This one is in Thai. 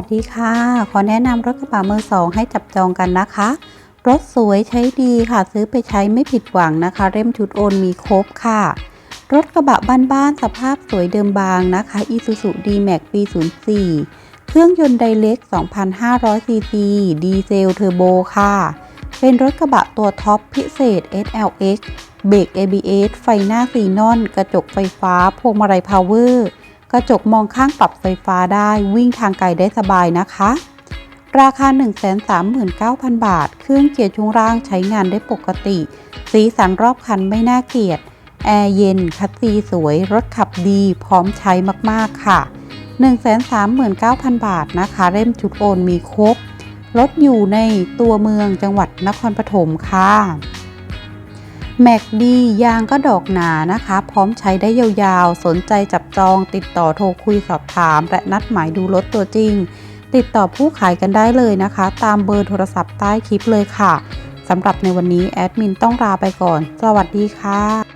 สวัสดีค่ะ ขอแนะนำรถกระบะมือสองให้จับจองกันนะคะ รถสวยใช้ดีค่ะ ซื้อไปใช้ไม่ผิดหวังนะคะ เร่มชุดโอนมีครบค่ะ รถกระบะบ้านๆสภาพสวยเดิมบางนะคะ Isuzu D-Max ปี 04 เครื่องยนต์ไดเล็ก 2,500 ซีซีดีเซลเทอร์โบค่ะ เป็นรถกระบะตัวท็อปพิเศษ SLX เบรก ABS ไฟหน้าซีนอน กระจกไฟฟ้าพวงมาลัยพาวเวอร์ กระจกมองข้างปรับไฟฟ้าได้วิ่งทางไกลได้สบายนะคะ ราคา 139,000 บาท เครื่องเกียร์ช่วงล่างใช้งานได้ปกติ สีสันรอบคันไม่น่าเกลียด แอร์เย็น คัสซีสวย รถขับดีพร้อมใช้มากๆค่ะ 139,000 บาทนะคะ เล่มชุดโอนมีครบรถอยู่ในตัวเมืองจังหวัดนครปฐมค่ะ แม็กดียางก็ดอกหนานะคะ พร้อมใช้ได้ยาวๆ สนใจจับจอง ติดต่อโทรคุยสอบถาม และนัดหมายดูรถตัวจริง ติดต่อผู้ขายกันได้เลยนะคะ ตามเบอร์โทรศัพท์ใต้คลิปเลยค่ะสำหรับในวันนี้แอดมินต้องลาไปก่อน สวัสดีค่ะ